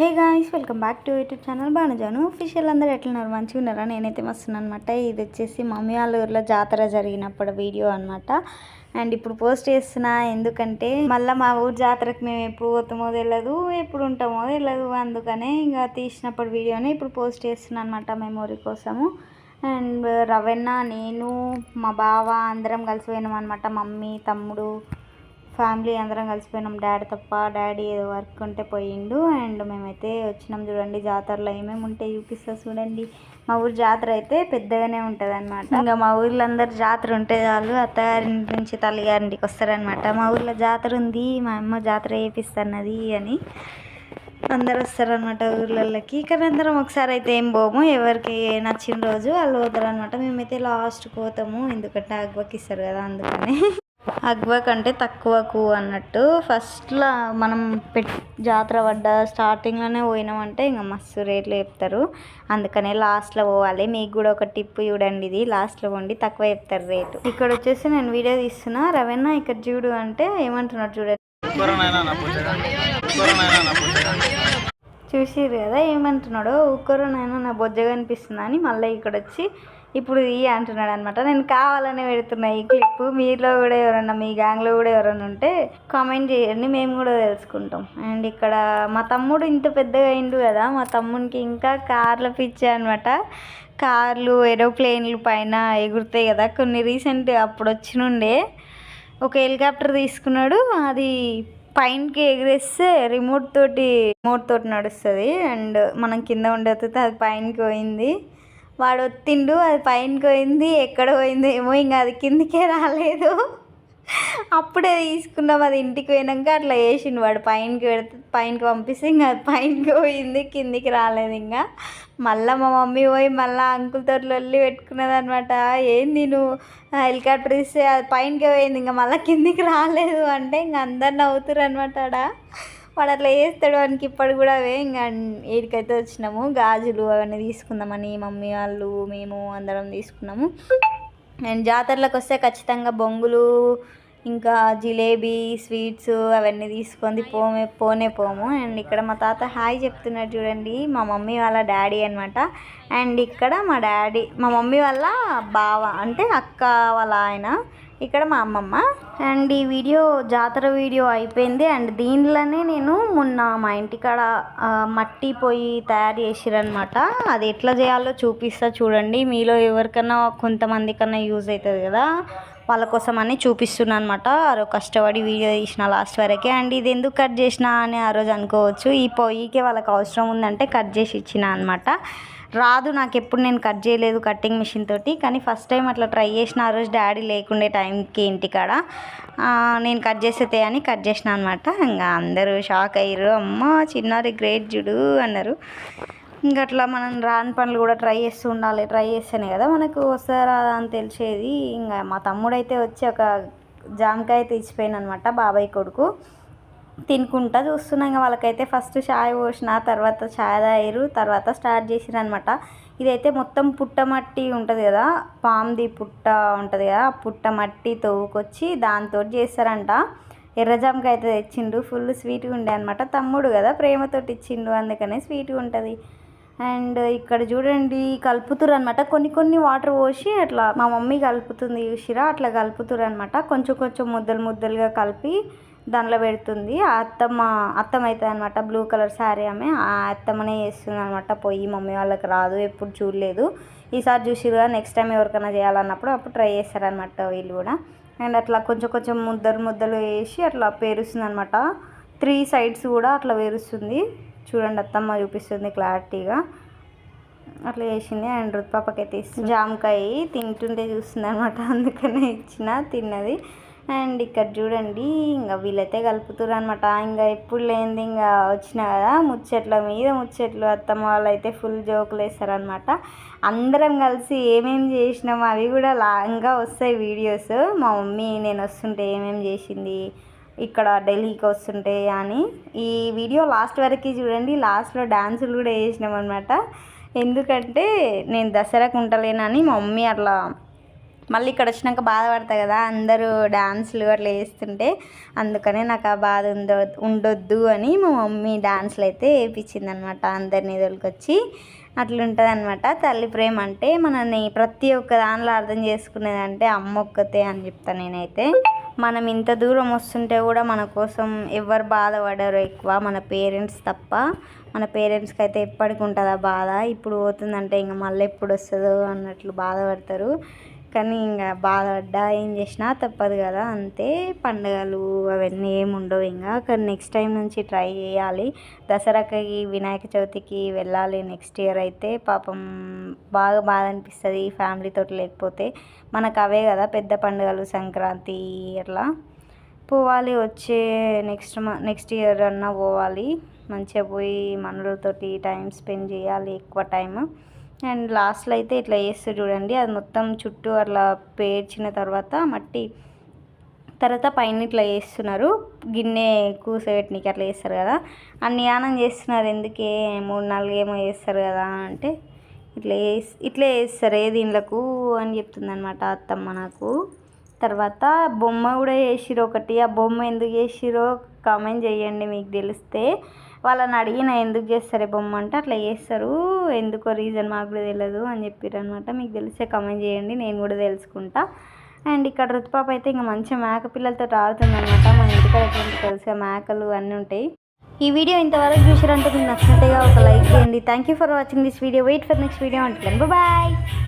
Hey guys welcome back to YouTube channel బాణజాను official అందరూ ఎట్లున్నారు మంచిగా ఉన్నారా నేనైతే మస్తున్నాను అనమాట ఇది వచ్చేసి మమ్మీ వాళ్ళ ఊర్లో జాతర జరిగినప్పుడు వీడియో అనమాట అండ్ ఇప్పుడు పోస్ట్ చేస్తున్నా ఎందుకంటే మళ్ళీ మా ఊరు జాతరకు మేము ఎప్పుడు పోతామో తెలియదు ఎప్పుడు ఉంటామో తెలియదు అందుకనే ఇంకా తీసినప్పుడు వీడియోనే ఇప్పుడు పోస్ట్ చేస్తున్నా అనమాట మెమొరీ కోసము. అండ్ రవెన్న నేను మా బావ అందరం కలిసి పోయినాం అనమాట మమ్మీ తమ్ముడు ఫ్యామిలీ అందరం కలిసిపోయినాం. డాడీ తప్ప డాడీ ఏదో వర్క్ ఉంటే పోయిండు. అండ్ మేమైతే వచ్చినాం చూడండి జాతరలో ఏమేమి ఉంటాయి చూపిస్తా చూడండి. మా ఊరు జాతర అయితే పెద్దగానే ఉంటుంది అనమాట ఇంకా మా ఊర్లో అందరు జాతర ఉంటే చాలు అత్తగారింటి నుంచి తల్లిగారింటికి వస్తారనమాట మా ఊర్లో జాతర ఉంది మా అమ్మ జాతర వేపిస్తున్నది అని అందరు వస్తారనమాట ఊర్లలోకి. కానీ అందరం ఒకసారి అయితే ఏం పోము ఎవరికి నచ్చిన రోజు వాళ్ళు పోతారనమాట మేమైతే లాస్ట్కి పోతాము ఎందుకంటే అగ్వకి ఇస్తారు కదా అందుకని. అగ్వ కంటే తక్కువకు అన్నట్టు. ఫస్ట్లో మనం పెట్ జాతర పడ్డ స్టార్టింగ్లోనే పోయినామంటే ఇంకా మస్తు రేట్లు చెప్తారు. అందుకనే లాస్ట్లో పోవాలి. మీకు కూడా ఒక టిప్ చూడండి ఇది. లాస్ట్లో పోండి తక్కువ చెప్తారు రేటు. ఇక్కడ వచ్చేసి నేను వీడియో తీస్తున్నా. రవెన్న ఇక్కడ చూడు అంటే ఏమంటున్నాడు చూడండి చూసిర్రు కదా ఏమంటున్నాడో? ఊక్కరు నేను నా బొజ్జగా అనిపిస్తుందా అని మళ్ళీ ఇక్కడ వచ్చి ఇప్పుడు ఈ అంటున్నాడు అనమాట నేను కావాలని పెడుతున్నా ఈ క్లిప్ మీలో కూడా ఎవరన్నా మీ గ్యాంగ్లో కూడా ఎవరైనా ఉంటే కామెంట్ చేయండి. మేము కూడా తెలుసుకుంటాం. అండ్ ఇక్కడ మా తమ్ముడు ఇంత పెద్దగా అయిండు కదా మా తమ్మునికి ఇంకా కార్ల పిచ్చి అనమాట. కార్లు ఏరోప్లేన్లు పైన ఎగురుతాయి కదా. కొన్ని రీసెంట్ అప్పుడు వచ్చినుండే ఒక హెలికాప్టర్ తీసుకున్నాడు. అది పైనకి ఎగిరేస్తే రిమోట్ తోటి రిమోట్ తోటి నడుస్తుంది. అండ్ మనం కింద ఉండేది అది పైనకి పోయింది. వాడు వత్తిండు అది పైనకి పోయింది ఎక్కడ పోయింది ఏమో ఇంకా అది కిందికే రాలేదు. అప్పుడే తీసుకున్నాం అది ఇంటికి పోయినాక అట్లా వేసిండు వాడు. పైనకి పెడితే పైనకి పంపిస్తే ఇంకా అది పైనకి పోయింది కిందికి రాలేదు ఇంకా. మళ్ళీ మా మమ్మీ పోయి మళ్ళీ అంకుల్తో వెళ్ళి పెట్టుకున్నది అనమాట ఏంది నువ్వు? హెలికాప్టర్ ఇస్తే అది పైనకి పోయింది ఇంకా మళ్ళీ కిందికి రాలేదు అంటే ఇంకా అందరు నవ్వుతారు అనమాట ఆడ. వాడు అట్లా వేస్తాడు వానికి ఇప్పటి కూడా అవే. ఇంకా ఏడికైతే వచ్చినాము. గాజులు అవన్నీ తీసుకుందామని మమ్మీ వాళ్ళు మేము అందరం తీసుకున్నాము. అండ్ జాతరలకు వస్తే ఖచ్చితంగా బొంగులు ఇంకా జిలేబీ స్వీట్స్ అవన్నీ తీసుకొని పోమే పోనే పోము. అండ్ ఇక్కడ మా తాత హాయ్ చెప్తున్నారు చూడండి. మా మమ్మీ వాళ్ళ డాడీ అనమాట అండ్ ఇక్కడ మా డాడీ మా మమ్మీ వాళ్ళ బావ అంటే అక్క వాళ్ళ ఆయన. ఇక్కడ మా అమ్మమ్మ. అండ్ ఈ వీడియో జాతర వీడియో అయిపోయింది. అండ్ దీనిలోనే నేను మొన్న మా ఇంటికాడ మట్టి పొయ్యి తయారు చేసిరనమాట అది ఎట్లా చేయాలో చూపిస్తా చూడండి. మీలో ఎవరికన్నా కొంతమంది కన్నా యూజ్ అవుతుంది కదా వాళ్ళ కోసం అని చూపిస్తున్నాను అనమాట ఆ రోజు కష్టపడి వీడియో తీసిన లాస్ట్ వరకే. అండ్ ఇది ఎందుకు కట్ చేసినా అని ఆ రోజు అనుకోవచ్చు. ఈ పొయ్యికి వాళ్ళకి అవసరం ఉందంటే కట్ చేసి ఇచ్చిన అనమాట రాదు నాకు ఎప్పుడు నేను కట్ చేయలేదు కటింగ్ మిషన్ తోటి కానీ ఫస్ట్ టైం అట్లా ట్రై చేసిన ఆ రోజు డాడీ లేకుండే టైంకి ఇంటికాడ. నేను కట్ చేసేతే అని కట్ చేసిన అనమాట ఇంకా అందరూ షాక్ అయ్యారు అమ్మ చిన్నారి గ్రేట్ జుడు అన్నారు. ఇంకా అట్లా మనం రాని పనులు కూడా ట్రై చేస్తూ ఉండాలి ట్రై చేస్తేనే కదా మనకు వస్తారా అని తెలిసేది. ఇంకా మా తమ్ముడు అయితే వచ్చి ఒక జామకాయ తీసిపోయిన అనమాట బాబాయ్ కొడుకు. తినుకుంటా చూస్తున్నాం. ఇంకా వాళ్ళకైతే ఫస్ట్ చాయ్ పోసిన తర్వాత చాయ్ తాగిరు తర్వాత స్టార్ట్ చేసిరు అనమాట ఇదైతే మొత్తం పుట్టమట్టి ఉంటుంది కదా పామ్ది పుట్ట ఉంటుంది కదా ఆ పుట్ట మట్టి తవ్వుకొచ్చి దాంతో చేస్తారంట. ఎర్రజామకి అయితే తెచ్చిండు ఫుల్ స్వీట్గా ఉండే అనమాట. తమ్ముడు కదా ప్రేమతోటి ఇచ్చిండు అందుకనే స్వీట్గా ఉంటుంది. అండ్ ఇక్కడ చూడండి కలుపుతురు అనమాట కొన్ని కొన్ని వాటర్ పోసి అట్లా మా మమ్మీ కలుపుతుంది చూసిరా? అట్లా కలుపుతురు అనమాట కొంచెం కొంచెం ముద్దలు ముద్దలుగా కలిపి దానిలో పెడుతుంది. ఆ అత్తమ్మ అత్తమ్మ అవుతుంది అనమాట బ్లూ కలర్ శారీ ఆమె. ఆ అత్తమ్మనే చేస్తుంది అనమాట పోయి మమ్మీ వాళ్ళకి రాదు ఎప్పుడు చూడలేదు. ఈసారి చూసిరుగా నెక్స్ట్ టైం ఎవరికైనా చేయాలన్నప్పుడు అప్పుడు ట్రై చేస్తారనమాట వీళ్ళు కూడా. అండ్ అట్లా కొంచెం కొంచెం ముద్దలు ముద్దలు వేసి అట్లా పేరుస్తుంది అనమాట త్రీ సైడ్స్ కూడా అట్లా పేరుస్తుంది. చూడండి అత్తమ్మ చూపిస్తుంది క్లారిటీగా. అట్లా చేసింది. అండ్ రుత్పాపకైతే ఇస్తుంది. జామకాయ తింటుంటే చూస్తుంది అనమాట అందుకనే ఇచ్చిన తిన్నది. అండ్ ఇక్కడ చూడండి ఇంకా వీళ్ళైతే కలుపుతురు అనమాట ఇంకా ఎప్పుడు లేనిది ఇంకా వచ్చిన కదా ముచ్చట్ల మీద ముచ్చట్లు. అత్తమ్మ వాళ్ళు అయితే ఫుల్ జోకులు వేస్తారనమాట అందరం కలిసి ఏమేమి చేసినాము అవి కూడా లాంగ్గా వస్తాయి వీడియోస్ మా మమ్మీ నేను వస్తుంటే ఏమేమి చేసింది ఇక్కడ ఢిల్లీకి వస్తుంటే అని. ఈ వీడియో లాస్ట్ వరకు చూడండి. లాస్ట్లో డ్యాన్సులు కూడా వేసినాం అనమాట ఎందుకంటే నేను దసరాకు ఉంటలేనని మా మమ్మీ అట్లా మళ్ళీ ఇక్కడ వచ్చినాక బాధపడతా కదా. అందరూ డ్యాన్సులు అట్లా వేస్తుంటే అందుకనే నాకు ఆ బాధ ఉందో ఉండొద్దు అని మా మమ్మీ డ్యాన్స్లు అయితే వేయించింది అనమాట అందరినీ తొలికొచ్చి అట్లుంటుంది అనమాట తల్లి ప్రేమ అంటే మనని ప్రతి ఒక్క దానిలో అర్థం చేసుకునేది అంటే అమ్మ ఒక్కతే అని చెప్తాను నేనైతే. మనం ఇంత దూరం వస్తుంటే కూడా మన కోసం ఎవరు బాధపడరు ఎక్కువ. మన పేరెంట్స్ తప్ప. మన పేరెంట్స్కి అయితే ఎప్పటికి ఉంటుందా బాధ. ఇప్పుడు పోతుందంటే ఇంకా మళ్ళీ ఎప్పుడు వస్తుందో అన్నట్లు బాధపడతారు. కానీ ఇంకా బాధపడ్డా ఏం చేసినా తప్పదు కదా. అంతే పండుగలు అవన్నీ ఏమి ఉండవు ఇంకా కానీ నెక్స్ట్ టైం నుంచి ట్రై చేయాలి. దసరాకి వినాయక చవితికి వెళ్ళాలి నెక్స్ట్ ఇయర్ అయితే. పాపం బాగా బాధ అనిపిస్తుంది ఫ్యామిలీతో లేకపోతే. మనకు అవే కదా పెద్ద పండుగలు సంక్రాంతి అట్లా. పోవాలి వచ్చే నెక్స్ట్ నెక్స్ట్ ఇయర్ అన్నా పోవాలి. మంచిగా పోయి మనలతోటి టైం స్పెండ్ చేయాలి ఎక్కువ టైం అండ్ లాస్ట్లో అయితే ఇట్లా వేస్తారు చూడండి అది మొత్తం చుట్టూ అట్లా పేర్చిన తర్వాత మట్టి తర్వాత పైన ఇట్లా చేస్తున్నారు. గిన్నె కూసబెట్టనికి అట్లా చేస్తారు కదా. అన్యానం చేస్తున్నారు ఎందుకే మూడు నాలుగు ఏమో చేస్తారు కదా అంటే ఇట్లా వేసి ఇట్లా చేస్తారు ఏ దీనిలకు అని చెప్తుంది అనమాట అత్తమ్మ నాకు. తర్వాత బొమ్మ కూడా చేసిరు ఒకటి. ఆ బొమ్మ ఎందుకు చేసిరో కామెంట్ చేయండి మీకు తెలిస్తే. వాళ్ళని అడిగిన ఎందుకు చేస్తారు బొమ్మ అంటే అట్లా చేస్తారు. ఎందుకో రీజన్ మాకు కూడా తెలియదు అని చెప్పారు అనమాట మీకు తెలిస్తే కామెంట్ చేయండి నేను కూడా తెలుసుకుంటా. అండ్ ఇక్కడ రుతుపాప అయితే ఇంకా మంచిగా మేక పిల్లలతో ఆడుతుంది అనమాట మన ఇంటికాడ ఎటువంటి తెలుసా మేకలు అన్నీ ఉంటాయి. ఈ వీడియో ఇంతవరకు చూసారంటే మీకు నచ్చినట్టుగా ఒక లైక్ చేయండి. Thank you for watching this video wait for next video అంటే బాయ్